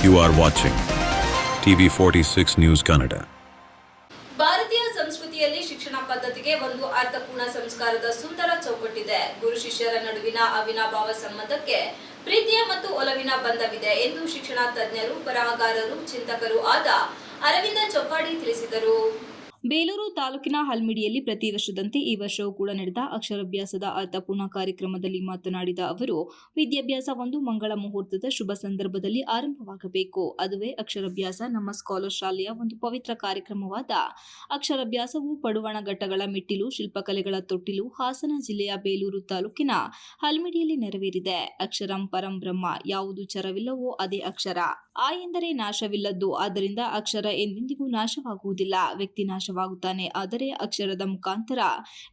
You are watching TV 46 News Kannada. ಭಾರತೀಯ ಸಂಸ್ಕೃತಿಯಲ್ಲಿ ಶಿಕ್ಷಣ ಪದ್ಧತಿಗೆ ಒಂದು ಅರ್ಥಪೂರ್ಣ ಸಂಸ್ಕಾರದ ಸುಂದರ ಚೌಕಟ್ಟಿದೆ ಗುರು ಶಿಷ್ಯರ ನಡುವಿನ ಅವಿನಾಭಾವ ಸಂಬಂಧಕ್ಕೆ ಪ್ರೀತಿಯ ಮತ್ತು ಒಲವಿನ ಬಂಧವಿದೆ ಎಂದು ಶಿಕ್ಷಣ ತಜ್ಞರು, ಬರಹಗಾರರು, ಚಿಂತಕರು ಆದ ಅರವಿಂದ ಚೌಪಾಡಿ ತಿಳಿಸಿದರು ಬೇಲೂರು ತಾಲೂಕಿನ ಹಲ್ಮಿಡಿಯಲ್ಲಿ ಪ್ರತಿ ವರ್ಷದಂತೆ ಈ ವರ್ಷವೂ ಕೂಡ ನಡೆದ ಅಕ್ಷರಾಭ್ಯಾಸದ ಅರ್ಥಪೂರ್ಣ ಕಾರ್ಯಕ್ರಮದಲ್ಲಿ ಮಾತನಾಡಿದ ಅವರು, ವಿದ್ಯಾಭ್ಯಾಸ ಒಂದು ಮಂಗಳ ಮುಹೂರ್ತದ ಶುಭ ಸಂದರ್ಭದಲ್ಲಿ ಆರಂಭವಾಗಬೇಕು. ಅದುವೇ ಅಕ್ಷರಾಭ್ಯಾಸ ನಮ್ಮ ಸ್ಕಾಲರ್ ಶಾಲೆಯ ಒಂದು ಪವಿತ್ರ ಕಾರ್ಯಕ್ರಮವಾದ ಅಕ್ಷರಾಭ್ಯಾಸವು ಪಡುವಣ ಘಟ್ಟಗಳ ಮೆಟ್ಟಿಲು, ಶಿಲ್ಪಕಲೆಗಳ ತೊಟ್ಟಿಲು, ಹಾಸನ ಜಿಲ್ಲೆಯ ಬೇಲೂರು ತಾಲೂಕಿನ ಹಲ್ಮಿಡಿಯಲ್ಲಿ ನೆರವೇರಿದೆ. ಅಕ್ಷರಂ ಪರಂ ಬ್ರಹ್ಮ, ಯಾವುದು ಚರವಿಲ್ಲವೋ ಅದೇ ಅಕ್ಷರ. ಆ ಎಂದರೆ ನಾಶವಿಲ್ಲದ್ದು. ಆದ್ದರಿಂದ ಅಕ್ಷರ ಎಂದೆಂದಿಗೂ ನಾಶವಾಗುವುದಿಲ್ಲ. ವ್ಯಕ್ತಿ ನಾಶವಾಗುತ್ತಾನೆ. ಆದರೆ ಅಕ್ಷರದ ಮುಖಾಂತರ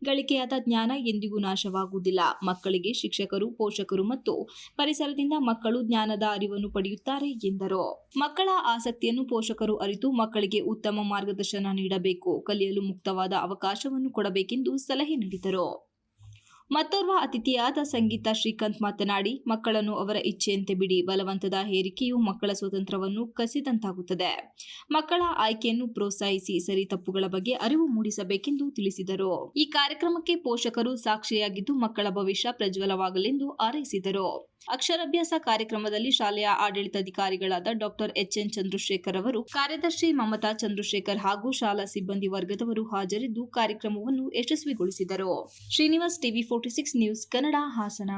ಗಳಿಕೆಯಾದ ಜ್ಞಾನ ಎಂದಿಗೂ ನಾಶವಾಗುವುದಿಲ್ಲ. ಮಕ್ಕಳಿಗೆ ಶಿಕ್ಷಕರು, ಪೋಷಕರು ಮತ್ತು ಪರಿಸರದಿಂದ ಮಕ್ಕಳು ಜ್ಞಾನದ ಅರಿವನ್ನು ಪಡೆಯುತ್ತಾರೆ ಎಂದರು. ಮಕ್ಕಳ ಆಸಕ್ತಿಯನ್ನು ಪೋಷಕರು ಅರಿತು ಮಕ್ಕಳಿಗೆ ಉತ್ತಮ ಮಾರ್ಗದರ್ಶನ ನೀಡಬೇಕು. ಕಲಿಯಲು ಮುಕ್ತವಾದ ಅವಕಾಶವನ್ನು ಕೊಡಬೇಕೆಂದು ಸಲಹೆ ನೀಡಿದರು. ಮತ್ತೋರ್ವ ಅತಿಥಿಯಾದ ಸಂಗೀತ ಶ್ರೀಕಾಂತ್ ಮಾತನಾಡಿ, ಮಕ್ಕಳನ್ನು ಅವರ ಇಚ್ಛೆಯಂತೆ ಬಿಡಿ, ಬಲವಂತದ ಹೇರಿಕೆಯು ಮಕ್ಕಳ ಸ್ವಾತಂತ್ರ್ಯವನ್ನು ಕಸಿದಂತಾಗುತ್ತದೆ. ಮಕ್ಕಳ ಆಯ್ಕೆಯನ್ನು ಪ್ರೋತ್ಸಾಹಿಸಿ ಸರಿ ತಪ್ಪುಗಳ ಬಗ್ಗೆ ಅರಿವು ಮೂಡಿಸಬೇಕೆಂದು ತಿಳಿಸಿದರು. ಈ ಕಾರ್ಯಕ್ರಮಕ್ಕೆ ಪೋಷಕರು ಸಾಕ್ಷಿಯಾಗಿದ್ದು ಮಕ್ಕಳ ಭವಿಷ್ಯ ಪ್ರಜ್ವಲವಾಗಲೆಂದು ಹಾರೈಸಿದರು. ಅಕ್ಷರಾಭ್ಯಾಸ ಕಾರ್ಯಕ್ರಮದಲ್ಲಿ ಶಾಲೆಯ ಆಡಳಿತಾಧಿಕಾರಿಗಳಾದ ಡಾಕ್ಟರ್ ಎಚ್ ಎನ್ ಚಂದ್ರಶೇಖರ್ ಅವರು, ಕಾರ್ಯದರ್ಶಿ ಮಮತಾ ಚಂದ್ರಶೇಖರ್ ಹಾಗೂ ಶಾಲಾ ಸಿಬ್ಬಂದಿ ವರ್ಗದವರು ಹಾಜರಿದ್ದು ಕಾರ್ಯಕ್ರಮವನ್ನು ಯಶಸ್ವಿಗೊಳಿಸಿದರು. Srinivas TV forty six news Kannada Hassan.